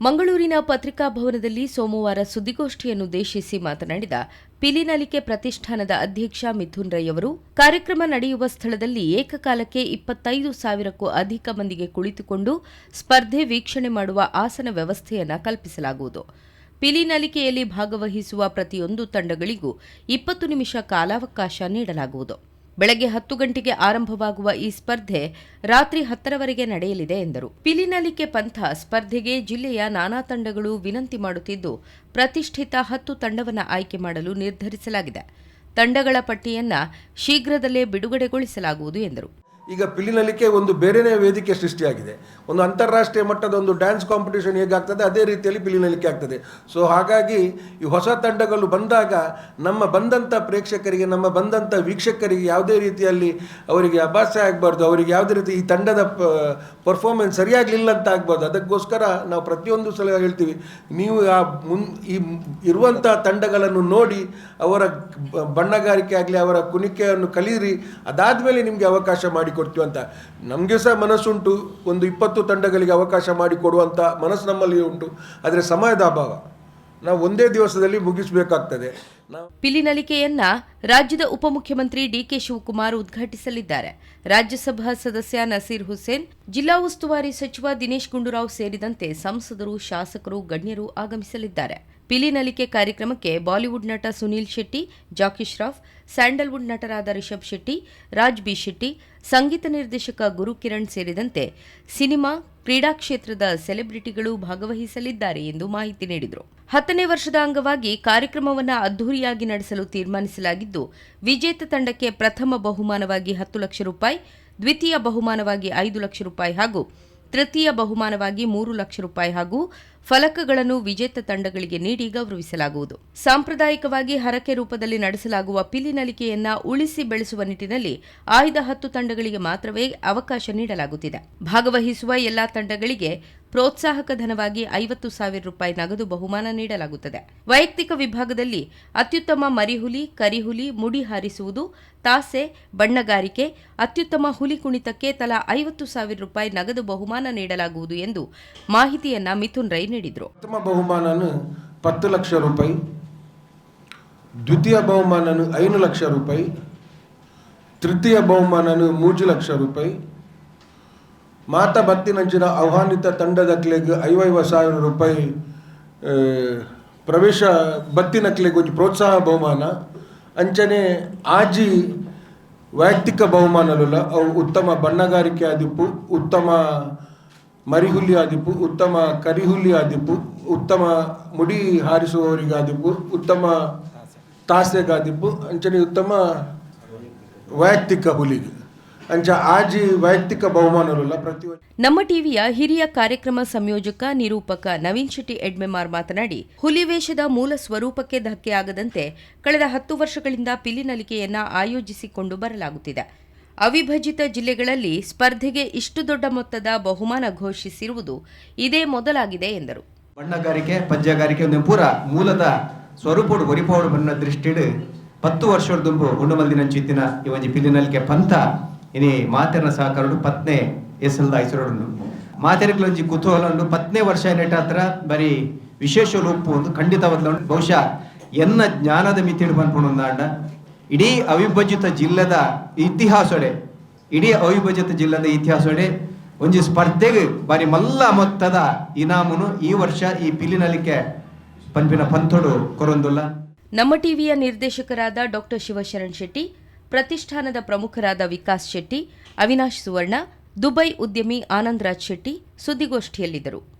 ಮಂಗಳೂರಿನ ಪತ್ರಿಕಾ ಭವನದಲ್ಲಿ ಸೋಮವಾರ ಸುದ್ದಿಗೋಷ್ಠಿಯನ್ನುದ್ದೇಶಿಸಿ ಮಾತನಾಡಿದ ಪಿಲಿನಲಿಕೆ ಪ್ರತಿಷ್ಠಾನದ ಅಧ್ಯಕ್ಷ ಮಿಥುನ್ ರೈ ಅವರು, ಕಾರ್ಯಕ್ರಮ ನಡೆಯುವ ಸ್ಥಳದಲ್ಲಿ ಏಕಕಾಲಕ್ಕೆ ಇಪ್ಪತ್ತೈದು ಸಾವಿರಕ್ಕೂ ಅಧಿಕ ಮಂದಿಗೆ ಕುಳಿತುಕೊಂಡು ಸ್ಪರ್ಧೆ ವೀಕ್ಷಣೆ ಮಾಡುವ ಆಸನ ವ್ಯವಸ್ಥೆಯನ್ನು ಕಲ್ಪಿಸಲಾಗುವುದು. ಪಿಲಿನಲಿಕೆಯಲ್ಲಿ ಭಾಗವಹಿಸುವ ಪ್ರತಿಯೊಂದು ತಂಡಗಳಿಗೂ ಇಪ್ಪತ್ತು ನಿಮಿಷ ಕಾಲಾವಕಾಶ ನೀಡಲಾಗುವುದು. ಬೆಳಗ್ಗೆ ಹತ್ತು ಗಂಟೆಗೆ ಆರಂಭವಾಗುವ ಈ ಸ್ಪರ್ಧೆ ರಾತ್ರಿ ಹತ್ತರವರೆಗೆ ನಡೆಯಲಿದೆ ಎಂದರು. ಪಿಲಿನಲಿಕೆ ಪಂಥ ಸ್ಪರ್ಧೆಗೆ ಜಿಲ್ಲೆಯ ನಾನಾ ತಂಡಗಳು ವಿನಂತಿ ಮಾಡುತ್ತಿದ್ದು, ಪ್ರತಿಷ್ಠಿತ ಹತ್ತು ತಂಡವನ್ನು ಆಯ್ಕೆ ಮಾಡಲು ನಿರ್ಧರಿಸಲಾಗಿದೆ. ತಂಡಗಳ ಪಟ್ಟಿಯನ್ನ ಶೀಘ್ರದಲ್ಲೇ ಬಿಡುಗಡೆಗೊಳಿಸಲಾಗುವುದು ಎಂದರು. ಈಗ ಪಿಲಿನಲಿಕೆ ಒಂದು ಬೇರೆನೇ ವೇದಿಕೆ ಸೃಷ್ಟಿಯಾಗಿದೆ. ಒಂದು ಅಂತಾರಾಷ್ಟ್ರೀಯ ಮಟ್ಟದ ಒಂದು ಡ್ಯಾನ್ಸ್ ಕಾಂಪಿಟೇಷನ್ ಹೇಗಾಗ್ತದೆ? ಅದೇ ರೀತಿಯಲ್ಲಿ ಪಿಲಿನಲಿಕೆ ಆಗ್ತದೆ. ಸೊ ಹಾಗಾಗಿ ಈ ಹೊಸ ತಂಡಗಳು ಬಂದಾಗ ನಮ್ಮ ಬಂದಂಥ ಪ್ರೇಕ್ಷಕರಿಗೆ, ನಮ್ಮ ಬಂದಂಥ ವೀಕ್ಷಕರಿಗೆ ಯಾವುದೇ ರೀತಿಯಲ್ಲಿ ಅವರಿಗೆ ಅಭಾಸ್ಯ ಆಗಬಾರ್ದು, ಅವರಿಗೆ ಯಾವುದೇ ರೀತಿ ಈ ತಂಡದ ಪರ್ಫಾರ್ಮೆನ್ಸ್ ಸರಿಯಾಗಲಿಲ್ಲ ಅಂತ ಆಗ್ಬಾರ್ದು. ಅದಕ್ಕೋಸ್ಕರ ನಾವು ಪ್ರತಿಯೊಂದು ಸಲ ಹೇಳ್ತೀವಿ, ನೀವು ಆ ಮುನ್, ಈ ಇರುವಂಥ ತಂಡಗಳನ್ನು ನೋಡಿ, ಅವರ ಬಣ್ಣಗಾರಿಕೆ ಆಗಲಿ, ಅವರ ಕುಣಿಕೆಯನ್ನು ಕಲೀರಿ, ಅದಾದಮೇಲೆ ನಿಮಗೆ ಅವಕಾಶ ಮಾಡಿಕೊಡ್ತೀವಿ ಅಂತ. ನಮಗೆ ಸಹ ಮನಸ್ಸುಂಟು ಒಂದು ಇಪ್ಪತ್ತು ತಂಡಗಳಿಗೆ ಅವಕಾಶ ಮಾಡಿಕೊಡುವಂಥ ಮನಸ್ಸು ನಮ್ಮಲ್ಲಿ ಉಂಟು. ಆದರೆ ಸಮಯದ ಅಭಾವ. ನಾವು ಒಂದೇ ದಿವಸದಲ್ಲಿ ಮುಗಿಸಬೇಕಾಗ್ತದೆ. ಪಿಲಿನಲಿಕೆಯನ್ನ ರಾಜ್ಯದ ಉಪಮುಖ್ಯಮಂತ್ರಿ ಡಿಕೆ ಶಿವಕುಮಾರ್ ಉದ್ಘಾಟಿಸಲಿದ್ದಾರೆ. ರಾಜ್ಯಸಭಾ ಸದಸ್ಯ ನಸೀರ್ ಹುಸೇನ್, ಜಿಲ್ಲಾ ಉಸ್ತುವಾರಿ ಸಚಿವ ದಿನೇಶ್ ಗುಂಡೂರಾವ್ ಸೇರಿದಂತೆ ಸಂಸದರು, ಶಾಸಕರು, ಗಣ್ಯರು ಆಗಮಿಸಲಿದ್ದಾರೆ. ಪಿಲಿನಲಿಕೆ ಕಾರ್ಯಕ್ರಮಕ್ಕೆ ಬಾಲಿವುಡ್ ನಟ ಸುನೀಲ್ ಶೆಟ್ಟಿ, ಜಾಕಿ ಶ್ರಾಫ್, ಸ್ಯಾಂಡಲ್ವುಡ್ ನಟರಾದ ರಿಷಬ್ ಶೆಟ್ಟಿ, ರಾಜ್ ಬಿ ಶೆಟ್ಟಿ, ಸಂಗೀತ ನಿರ್ದೇಶಕ ಗುರು ಕಿರಣ್ ಸೇರಿದಂತೆ ಸಿನಿಮಾ, ಕ್ರೀಡಾ ಕ್ಷೇತ್ರದ ಸೆಲೆಬ್ರಿಟಿಗಳು ಭಾಗವಹಿಸಲಿದ್ದಾರೆ ಎಂದು ಮಾಹಿತಿ ನೀಡಿದರು. ಹತ್ತನೇ ವರ್ಷದ ಅಂಗವಾಗಿ ಕಾರ್ಯಕ್ರಮವನ್ನು ಅದ್ದೂರಿಯಾಗಿ ನಡೆಸಲು ತೀರ್ಮಾನಿಸಲಾಗಿದ್ದು, ವಿಜೇತ ತಂಡಕ್ಕೆ ಪ್ರಥಮ ಬಹುಮಾನವಾಗಿ ಹತ್ತು ಲಕ್ಷ ರೂಪಾಯಿ, ದ್ವಿತೀಯ ಬಹುಮಾನವಾಗಿ ಐದು ಲಕ್ಷ ರೂಪಾಯಿ ಹಾಗೂ ತೃತೀಯ ಬಹುಮಾನವಾಗಿ ಮೂರು ಲಕ್ಷ ರೂಪಾಯಿ ಹಾಗೂ ಫಲಕಗಳನ್ನು ವಿಜೇತ ತಂಡಗಳಿಗೆ ನೀಡಿ ಗೌರವಿಸಲಾಗುವುದು. ಸಾಂಪ್ರದಾಯಿಕವಾಗಿ ಹರಕೆ ರೂಪದಲ್ಲಿ ನಡೆಸಲಾಗುವ ಪಿಲಿನಲಿಕೆಯನ್ನ ಉಳಿಸಿ ಬೆಳೆಸುವ ನಿಟ್ಟಿನಲ್ಲಿ ಆಯ್ದ ಹತ್ತು ತಂಡಗಳಿಗೆ ಮಾತ್ರವೇ ಅವಕಾಶ ನೀಡಲಾಗುತ್ತಿದೆ. ಭಾಗವಹಿಸುವ ಎಲ್ಲಾ ತಂಡಗಳಿಗೆ ಪ್ರೋತ್ಸಾಹಕ ಧನವಾಗಿ ಐವತ್ತು ಸಾವಿರ ರೂಪಾಯಿ ನಗದು ಬಹುಮಾನ ನೀಡಲಾಗುತ್ತದೆ. ವೈಯಕ್ತಿಕ ವಿಭಾಗದಲ್ಲಿ ಅತ್ಯುತ್ತಮ ಮರಿಹುಲಿ, ಕರಿಹುಲಿ, ಮುಡಿ ಹಾರಿಸುವುದು, ತಾಸೆ, ಬಣ್ಣಗಾರಿಕೆ, ಅತ್ಯುತ್ತಮ ಹುಲಿ ಕುಣಿತಕ್ಕೆ ತಲಾ ಐವತ್ತು ಸಾವಿರ ರೂಪಾಯಿ ನಗದು ಬಹುಮಾನ ನೀಡಲಾಗುವುದು ಎಂದು ಮಾಹಿತಿಯನ್ನ ಮಿಥುನ್ ರೈ ನೀಡಿದರು. ಪ್ರಥಮ ಬಹುಮಾನ ಪತ್ತು ಲಕ್ಷ ರೂಪಾಯಿ, ದ್ವಿತೀಯ ಬಹುಮಾನನು ಐದು ಲಕ್ಷ ರೂಪಾಯಿ, ತೃತೀಯ ಬಹುಮಾನನು ಮೂರು ಲಕ್ಷ ರೂಪಾಯಿ ಮಾತ ಬತ್ತಿನಂಚಿನ ಆಹ್ವಾನಿತ ತಂಡದ ಕ್ಲೆಗ್ ಐವೈವ ಸಾವಿರ ರೂಪಾಯಿ ಪ್ರವೇಶ ಬತ್ತಿನ ಕ್ಲೆಗ್ ಒಂದು ಪ್ರೋತ್ಸಾಹ ಬಹುಮಾನ. ಅಂಚನೆ ಆಜಿ ವೈಯಕ್ತಿಕ ಬಹುಮಾನಲುಲ್ಲ ಅವು ಉತ್ತಮ ಬಣ್ಣಗಾರಿಕೆ ಆದಿಪ್ಪು, ಉತ್ತಮ ಮರಿಹುಲಿ ಆದಿಪ್ಪು, ಉತ್ತಮ ಕರಿಹುಲಿ ಆದಿಪ್ಪು, ಉತ್ತಮ ಮುಡಿ ಹಾರಿಸುವವರಿಗಾದಿಪ್ಪು ಉತ್ತಮ ತಾಸೆಗಾದಿಪ್ಪು, ಅಂಚನೆ ಉತ್ತಮ ವೈಯಕ್ತಿಕ ಹುಲಿಗೆ. ಅಂಚ ಆಜಿ ವೈಯಕ್ತಿಕ ಪ್ರತಿ ನಮ್ಮ ಟಿವಿಯ ಹಿರಿಯ ಕಾರ್ಯಕ್ರಮ ಸಂಯೋಜಕ ನಿರೂಪಕ ನವೀನ್ ಶೆಟ್ಟಿ ಎಡ್ಮೆಮಾರ್ ಮಾತನಾಡಿ ಹುಲಿ ವೇಷದ ಮೂಲ ಸ್ವರೂಪಕ್ಕೆ ಧಕ್ಕೆಯಾಗದಂತೆ ಕಳೆದ ಹತ್ತು ವರ್ಷಗಳಿಂದ ಪಿಲಿನಲಿಕೆಯನ್ನ ಆಯೋಜಿಸಿಕೊಂಡು ಬರಲಾಗುತ್ತಿದೆ. ಅವಿಭಜಿತ ಜಿಲ್ಲೆಗಳಲ್ಲಿ ಸ್ಪರ್ಧೆಗೆ ಇಷ್ಟು ದೊಡ್ಡ ಮೊತ್ತದ ಬಹುಮಾನ ಘೋಷಿಸಿರುವುದು ಇದೇ ಮೊದಲಾಗಿದೆ ಎಂದರು. ಬಣ್ಣಗಾರಿಕೆ ಪಂಚಗಾರಿಕೆ ಒಂದು ಪೂರ ಮೂಲದ ಸ್ವರೂಪಡು ಒರಿಪೋಡು ಬಣ್ಣ ದೃಷ್ಟಿಡು ಹತ್ತು ವರ್ಷದ ದುಂಬು ಉಂಡುಮಲ್ದಿನಂಚಿತ್ತಿನ ಚಿತ್ತಿನ ಇವಂಜಿ ಪಿಲ್ಲಿನಲ್ಕೆ ಪಂಥ ಮಾತೆರ್ನ ಸಹಕಾರಡು ಪತ್ನೆ ಎಸಲ್ದ ಐಸರೋಡು ಮಾತೆರ್ಗಳೊಂಜಿ ಕುತೂಹಲ ಉಂಡು ಪತ್ನೇ ವರ್ಷ ನೆಟ್ಟ ಹತ್ರ ಬರೀ ವಿಶೇಷ ರೂಪು ಒಂದು ಖಂಡಿತವಾದ ಬಹುಶಃ ಎನ್ನ ಜ್ಞಾನದ ಮಿತಿಡು ಬಂದ್ಕೊಂಡಾಂಡ ಇಡೀ ಅವಿಭಜಿತ ಜಿಲ್ಲೆದ ಇತಿಹಾಸಡೆ, ಇಡೀ ಅವಿಭಜಿತ ಜಿಲ್ಲೆದ ಇತಿಹಾಸಡೆ ಒಂಜಿ ಸ್ಪರ್ಧೆಗೆ ಬಾರಿ ಮಲ್ಲ ಮೊತ್ತದ ಇನಾಮುನು ಈ ವರ್ಷ ಈ ಪಿಲಿನಲಿಕೆ ಪಂಪಿನ ಪಂಥೋಡು ಕೊರೊಂದುಲ್ಲ. ನಮ್ಮ ಟಿವಿಯ ನಿರ್ದೇಶಕರಾದ ಡಾಕ್ಟರ್ ಶಿವಶರಣ್ ಶೆಟ್ಟಿ ಪ್ರತಿಷ್ಠಾನದ ಪ್ರಮುಖರಾದ ವಿಕಾಸ್ ಶೆಟ್ಟಿ ಅವಿನಾಶ್ ಸುವರ್ಣ ದುಬೈ ಉದ್ಯಮಿ ಆನಂದ್ ರಾಜ್ ಶೆಟ್ಟಿ ಸುದ್ದಿಗೋಷ್ಠಿಯಲ್ಲಿದ್ದರು.